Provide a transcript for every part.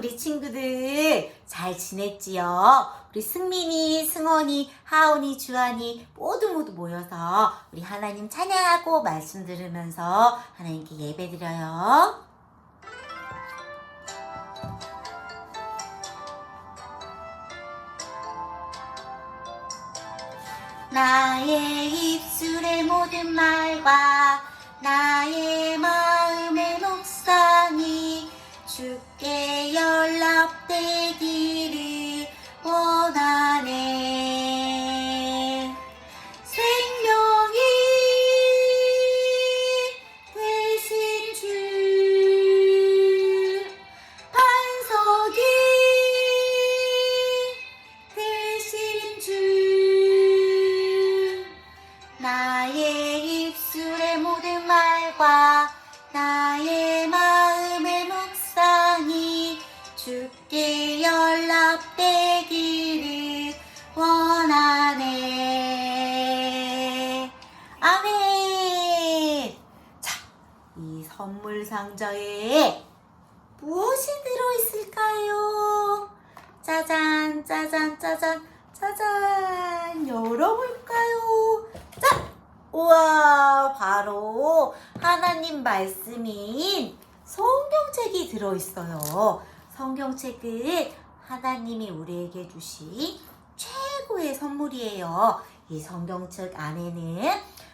우리 친구들 잘 지냈지요? 우리 승민이, 승원이, 하온이, 주한이 모두 모두 모여서 우리 하나님 찬양하고 말씀 들으면서 하나님께 예배 드려요. 나의 입술의 모든 말과 나의 나의 입술의 모든 말과 나의 마음의 묵상이 주께 연락되기를 원하네. 아멘. 자, 이 선물 상자에 무엇이 들어있을까요? 짜잔, 짜잔, 짜잔, 짜잔. 열어볼까요? 자, 우와, 바로 하나님 말씀인 성경책이 들어있어요. 성경책은 하나님이 우리에게 주신 최고의 선물이에요. 이 성경책 안에는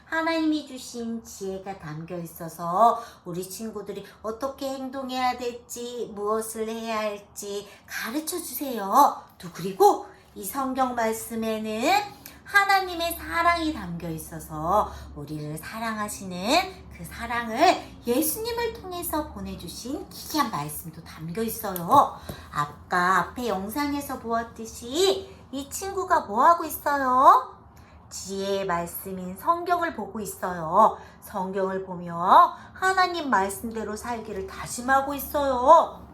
하나님이 주신 지혜가 담겨 있어서 우리 친구들이 어떻게 행동해야 될지, 무엇을 해야 할지 가르쳐 주세요. 또 그리고 이 성경 말씀에는 하나님의 사랑이 담겨 있어서 우리를 사랑하시는 그 사랑을 예수님을 통해서 보내주신 기이한 말씀도 담겨 있어요. 아까 앞에 영상에서 보았듯이 이 친구가 뭐 하고 있어요? 지혜의 말씀인 성경을 보고 있어요. 성경을 보며 하나님 말씀대로 살기를 다짐하고 있어요.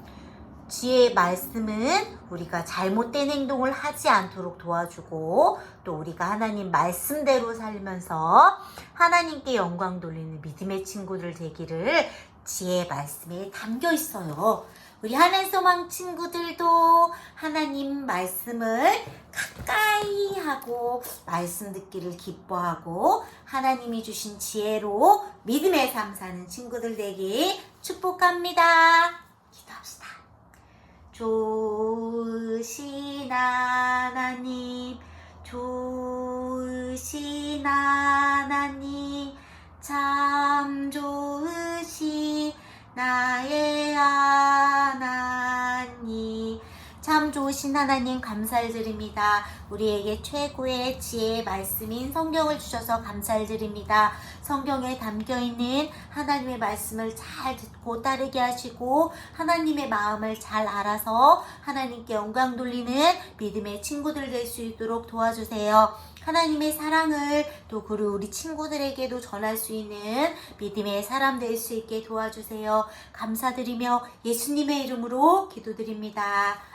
지혜의 말씀은 우리가 잘못된 행동을 하지 않도록 도와주고 또 우리가 하나님 말씀대로 살면서 하나님께 영광 돌리는 믿음의 친구들 되기를 지혜의 말씀에 담겨 있어요. 우리 하늘 소망 친구들도 하나님 말씀을 가까이 하고 말씀 듣기를 기뻐하고 하나님이 주신 지혜로 믿음의 삶 사는 친구들 되기 축복합니다. 기도합시다. 좋으신 하나님, 좋으신 하나님, 참 좋으신 나의 참 좋으신 하나님 감사를 드립니다. 우리에게 최고의 지혜의 말씀인 성경을 주셔서 감사를 드립니다. 성경에 담겨 있는 하나님의 말씀을 잘 듣고 따르게 하시고 하나님의 마음을 잘 알아서 하나님께 영광 돌리는 믿음의 친구들 될 수 있도록 도와주세요. 하나님의 사랑을 또 그리고 우리 친구들에게도 전할 수 있는 믿음의 사람 될 수 있게 도와주세요. 감사드리며 예수님의 이름으로 기도드립니다.